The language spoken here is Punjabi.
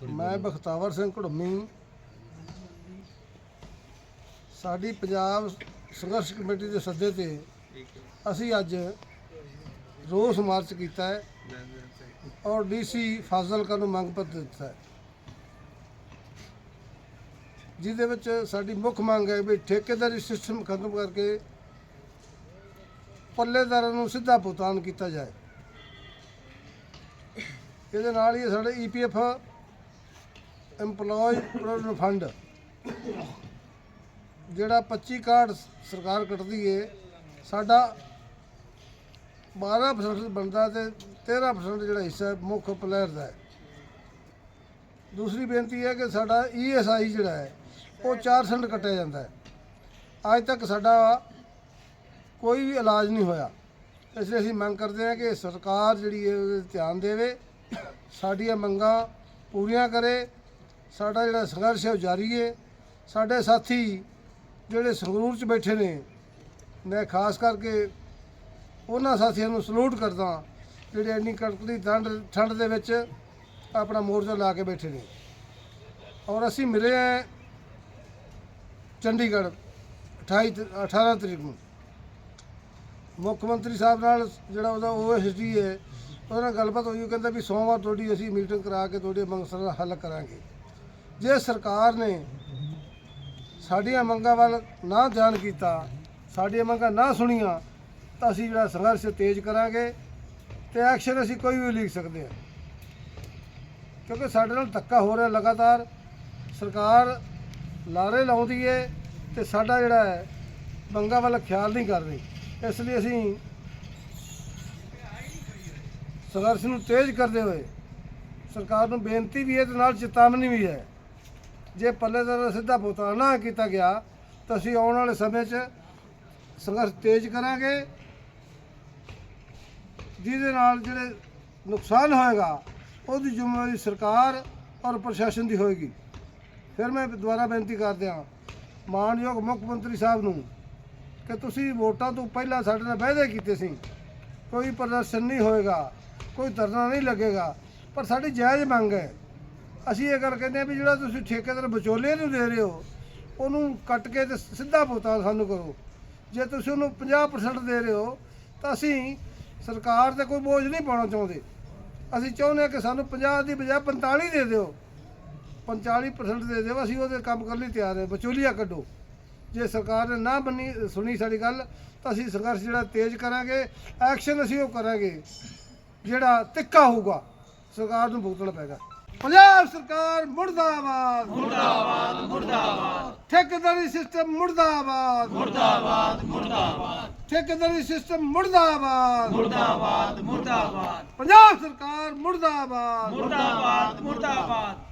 ਮੈਂ ਬਖਤਾਵਰ ਸਿੰਘ ਘੜਮੀ। ਸਾਡੀ ਪੰਜਾਬ ਸੰਘਰਸ਼ ਕਮੇਟੀ ਦੇ ਸੱਦੇ ਤੇ ਅਸੀਂ ਅੱਜ ਰੋਸ ਮਾਰਚ ਕੀਤਾ ਹੈ ਔਰ ਡੀਸੀ ਫਾਜ਼ਿਲਕਾ ਨੂੰ ਮੰਗ ਪੱਤਰ ਦਿੱਤਾ ਹੈ। ਜਿਹਦੇ ਵਿੱਚ ਸਾਡੀ ਮੁੱਖ ਮੰਗ ਹੈ ਵੀ ਠੇਕੇਦਾਰੀ ਸਿਸਟਮ ਖਤਮ ਕਰਕੇ ਪੱਲੇਦਾਰਾਂ ਨੂੰ ਸਿੱਧਾ ਭੁਗਤਾਨ ਕੀਤਾ ਜਾਏ। ਇਹਦੇ ਨਾਲ ਹੀ ਸਾਡੇ ਈਪੀਐਫ EMPLOYE ਪ੍ਰੋਵੀਡੈਂਟ ਫੰਡ ਜਿਹੜਾ 25 ਕਾਰਡ ਸਰਕਾਰ ਕੱਟਦੀ ਏ, ਸਾਡਾ 12% ਬਣਦਾ ਤੇ 13% ਜਿਹੜਾ ਹਿੱਸਾ ਮੁੱਖ ਪਲੇਅਰ ਦਾ ਹੈ। ਦੂਸਰੀ ਬੇਨਤੀ ਹੈ ਕਿ ਸਾਡਾ ਈਐਸਆਈ ਜਿਹੜਾ ਹੈ, ਉਹ 4% ਕੱਟਿਆ ਜਾਂਦਾ ਹੈ। ਅੱਜ ਤੱਕ ਸਾਡਾ ਕੋਈ ਵੀ ਇਲਾਜ ਨਹੀਂ ਹੋਇਆ। ਇਸ ਲਈ ਅਸੀਂ ਮੰਗ ਕਰਦੇ ਹਾਂ ਕਿ ਸਰਕਾਰ ਜਿਹੜੀ ਹੈ, ਉਹਦੇ ਧਿਆਨ ਦੇਵੇ, ਸਾਡੀਆਂ ਮੰਗਾਂ ਪੂਰੀਆਂ ਕਰੇ ਸਾਡਾ ਜਿਹੜਾ ਸੰਘਰਸ਼ ਹੈ ਉਹ ਜਾਰੀ ਹੈ। ਸਾਡੇ ਸਾਥੀ ਜਿਹੜੇ ਸੰਗਰੂਰ 'ਚ ਬੈਠੇ ਨੇ, ਮੈਂ ਖਾਸ ਕਰਕੇ ਉਹਨਾਂ ਸਾਥੀਆਂ ਨੂੰ ਸਲੂਟ ਕਰਦਾ ਜਿਹੜੇ ਇੰਨੀ ਕੜਕਦੀ ਠੰਡ ਠੰਡ ਦੇ ਵਿੱਚ ਆਪਣਾ ਮੋਰਚਾ ਲਾ ਕੇ ਬੈਠੇ ਨੇ। ਔਰ ਅਸੀਂ ਮਿਲੇ ਹਾਂ ਚੰਡੀਗੜ੍ਹ 28 ਤ- 18 ਤਰੀਕ ਨੂੰ। ਮੁੱਖ ਮੰਤਰੀ ਸਾਹਿਬ ਨਾਲ ਜਿਹੜਾ ਉਹਦਾ ਓਐਸਡੀ ਹੈ, ਉਹਦੇ ਨਾਲ ਗੱਲਬਾਤ ਹੋਈ, ਉਹ ਕਹਿੰਦਾ ਵੀ ਸੋਮਵਾਰ ਤੁਹਾਡੀ ਅਸੀਂ ਮੀਟਿੰਗ ਕਰਾ ਕੇ ਤੁਹਾਡੇ ਮੰਗਾਂ ਦਾ ਹੱਲ ਕਰਾਂਗੇ। ਜੇ ਸਰਕਾਰ ਨੇ ਸਾਡੀਆਂ ਮੰਗਾਂ ਵੱਲ ਨਾ ਧਿਆਨ ਕੀਤਾ, ਸਾਡੀਆਂ ਮੰਗਾਂ ਨਾ ਸੁਣੀਆਂ, ਤਾਂ ਅਸੀਂ ਜਿਹੜਾ ਸੰਘਰਸ਼ ਤੇਜ਼ ਕਰਾਂਗੇ ਤੇ ਐਕਸ਼ਨ ਅਸੀਂ ਕੋਈ ਵੀ ਲਿਖ ਸਕਦੇ ਹਾਂ। ਕਿਉਂਕਿ ਸਾਡੇ ਨਾਲ ਧੱਕਾ ਹੋ ਰਿਹਾ ਲਗਾਤਾਰ, ਸਰਕਾਰ ਲਾਰੇ ਲਾਉਂਦੀ ਏ ਤੇ ਸਾਡਾ ਜਿਹੜਾ ਹੈ, ਮੰਗਾਂ ਵੱਲ ਖਿਆਲ ਨਹੀਂ ਕਰ ਰਹੀ। ਇਸ ਲਈ ਅਸੀਂ ਸੰਘਰਸ਼ ਨੂੰ ਤੇਜ਼ ਕਰਦੇ ਹੋਏ ਸਰਕਾਰ ਨੂੰ ਬੇਨਤੀ ਵੀ ਹੈ ਤੇ ਨਾਲ ਚੇਤਾਵਨੀ ਵੀ ਹੈ ਜੇ ਪੱਲੇਦਾਰ ਦਾ ਸਿੱਧਾ ਭੁਗਤਾਨ ਨਾ ਕੀਤਾ ਗਿਆ, ਤਾਂ ਅਸੀਂ ਆਉਣ ਵਾਲੇ ਸਮੇਂ 'ਚ ਸੰਘਰਸ਼ ਤੇਜ਼ ਕਰਾਂਗੇ। ਜਿਹਦੇ ਨਾਲ ਜਿਹੜੇ ਨੁਕਸਾਨ ਹੋਏਗਾ, ਉਹਦੀ ਜ਼ਿੰਮੇਵਾਰੀ ਸਰਕਾਰ ਔਰ ਪ੍ਰਸ਼ਾਸਨ ਦੀ ਹੋਏਗੀ। ਫਿਰ ਮੈਂ ਦੁਬਾਰਾ ਬੇਨਤੀ ਕਰਦਿਆਂ ਮਾਨਯੋਗ ਮੁੱਖ ਮੰਤਰੀ ਸਾਹਿਬ ਨੂੰ ਕਿ ਤੁਸੀਂ ਵੋਟਾਂ ਤੋਂ ਪਹਿਲਾਂ ਸਾਡੇ ਨਾਲ ਵਾਅਦੇ ਕੀਤੇ ਸੀ। ਕੋਈ ਪ੍ਰਦਰਸ਼ਨ ਨਹੀਂ ਹੋਏਗਾ, ਕੋਈ ਧਰਨਾ ਨਹੀਂ ਲੱਗੇਗਾ, ਪਰ ਸਾਡੀ ਜਾਇਜ਼ ਮੰਗ ਹੈ ਅਸੀਂ ਇਹ ਗੱਲ ਕਹਿੰਦੇ ਆ ਵੀ ਜਿਹੜਾ ਤੁਸੀਂ ਠੇਕੇਦਾਰ ਵਿਚੋਲੇ ਨੂੰ ਦੇ ਰਹੇ ਹੋ, ਉਹਨੂੰ ਕੱਟ ਕੇ ਤੇ ਸਿੱਧਾ ਭੁਗਤਾਨ ਸਾਨੂੰ ਕਰੋ। ਜੇ ਤੁਸੀਂ ਉਹਨੂੰ 50% ਦੇ ਰਹੇ ਹੋ, ਤਾਂ ਅਸੀਂ ਸਰਕਾਰ ਤੇ ਕੋਈ ਬੋਝ ਨਹੀਂ ਪਾਉਣਾ ਚਾਹੁੰਦੇ। ਅਸੀਂ ਚਾਹੁੰਦੇ ਹਾਂ ਕਿ ਸਾਨੂੰ 50 ਦੀ ਬਜਾਏ 45 ਦੇ ਦਿਓ। 45% ਦੇ ਦਿਓ, ਅਸੀਂ ਉਹਦੇ ਕੰਮ ਕਰਨ ਲਈ ਤਿਆਰ ਹਾਂ। ਵਿਚੋਲੀਆ ਕੱਢੋ। ਜੇ ਸਰਕਾਰ ਨੇ ਨਾ ਮੰਨੀ ਸੁਣੀ ਸਾਡੀ ਗੱਲ, ਤਾਂ ਅਸੀਂ ਸੰਘਰਸ਼ ਜਿਹੜਾ ਤੇਜ਼ ਕਰਾਂਗੇ, ਐਕਸ਼ਨ ਅਸੀਂ ਉਹ ਕਰਾਂਗੇ, ਜਿਹੜਾ ਤਿੱਖਾ ਹੋਊਗਾ, ਸਰਕਾਰ ਨੂੰ ਭੁਗਤਣਾ ਪਏਗਾ। ਪੰਜਾਬ ਸਰਕਾਰ ਮੁਰਦਾਬਾਦ। ਮੁਰਦਾਬਾਦ ਮੁਰਦਾਬਾਦ। ਠੇਕੇਦਾਰੀ ਸਿਸਟਮ ਮੁਰਦਾਬਾਦ। ਮੁਰਦਾਬਾਦ ਮੁਰਦਾਬਾਦ। ਠੇਕੇਦਾਰੀ ਸਿਸਟਮ ਮੁਰਦਾਬਾਦ। ਮੁਰਦਾਬਾਦ ਮੁਰਦਾਬਾਦ। ਪੰਜਾਬ ਸਰਕਾਰ ਮੁਰਦਾਬਾਦ। ਮੁਰਦਾਬਾਦ ਮੁਰਦਾਬਾਦ।